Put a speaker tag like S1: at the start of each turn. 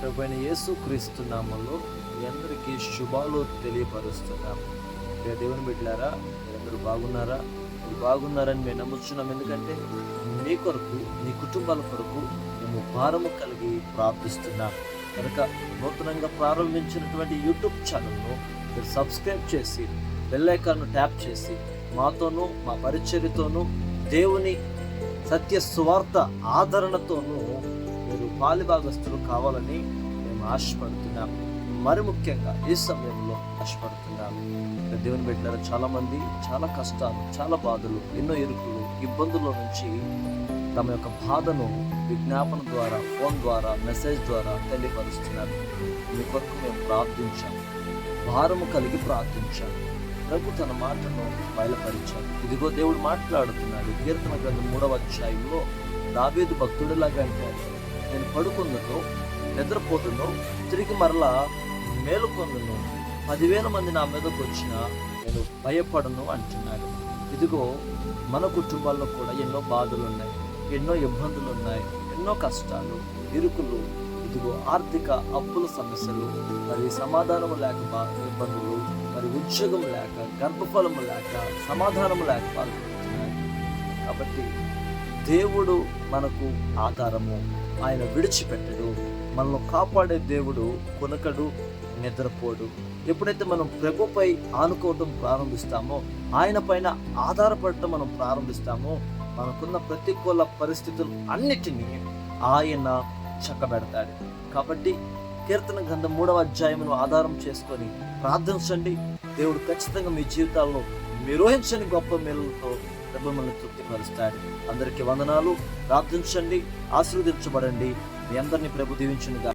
S1: ప్రభుత్వ యేసు క్రీస్తు నామంలో మీ అందరికీ శుభాలు తెలియపరుస్తున్నాం. ఇక దేవుని బిడ్డారా మీరందరూ బాగున్నారా? మీరు బాగున్నారని మేము నమ్ముతున్నాం ఎందుకంటే మీ కొరకు మీ కుటుంబాల కొరకు మేము భారము కలిగి ప్రార్థిస్తున్నాం. కనుక నూతనంగా ప్రారంభించినటువంటి యూట్యూబ్ ఛానల్ను మీరు సబ్స్క్రైబ్ చేసి బెల్లైకాన్ను ట్యాప్ చేసి మాతోనూ మా పరిచర్యతోనూ దేవుని సత్య సువార్త ఆదరణతోనూ మీరు పాలిభాగస్తులు కావాలని మేము ఆశపడుతున్నాం. మరి ముఖ్యంగా ఈ సమయంలో ఆశపడుతున్నాం. దేవుని బిడ్డల చాలా మంది చాలా కష్టాలు చాలా బాధలు ఎన్నో ఇరుకులు ఇబ్బందుల నుంచి తమ యొక్క బాధను విజ్ఞాపన ద్వారా ఫోన్ ద్వారా మెసేజ్ ద్వారా తెలియపరుస్తున్నారు. మీ కొరకు మేము ప్రార్థించాం. భారము కలిగి ప్రార్థించాం. ప్రభు తన మాటను బయలుపరిచాడు ఇదిగో దేవుడు మాట్లాడుతున్నాడు. కీర్తన గ్రంథం మూడవ అధ్యాయంలో దావీదు భక్తుడిలాగా అంటాడు. నేను పడుకుందును నిద్రపోతును తిరిగి మరలా మేలుకొందును. పదివేల మంది నా మీదకు వచ్చిన నేను భయపడను అంటున్నాడు. ఇదిగో మన కుటుంబాల్లో కూడా ఎన్నో బాధలు ఉన్నాయి ఎన్నో ఇబ్బందులు ఉన్నాయి ఎన్నో కష్టాలు ఇరుకులు ఇదిగో ఆర్థిక అప్పుల సమస్యలు మరి సమాధానం లేక ఇబ్బందులు మరి ఉద్యోగం లేక గర్భఫలము లేక సమాధానం లేక బాధపడుతున్నాయి. కాబట్టి దేవుడు మనకు ఆధారము. ఆయన విడిచిపెట్టడు. మనల్ని కాపాడే దేవుడు కొనకడు నిద్రపోడు. ఎప్పుడైతే మనం ప్రభుపై ఆనుకోవటం ప్రారంభిస్తామో ఆయన పైన ఆధారపడటం మనం ప్రారంభిస్తామో మనకున్న ప్రతికూల పరిస్థితులు అన్నిటినీ ఆయన చక్కబెడతాడు. కాబట్టి కీర్తన గ్రంథం మూడవ అధ్యాయమును ఆధారం చేసుకొని ప్రార్థించండి. దేవుడు ఖచ్చితంగా మీ జీవితాల్లో నిర్వహించని గొప్ప మేలుతో మిమ్మల్ని తృప్తిపరుస్తాడు. అందరికీ వందనాలు. ప్రార్థించండి ఆశీర్వదించబడండి. మీ అందరినీ ప్రభు దీవించునుగా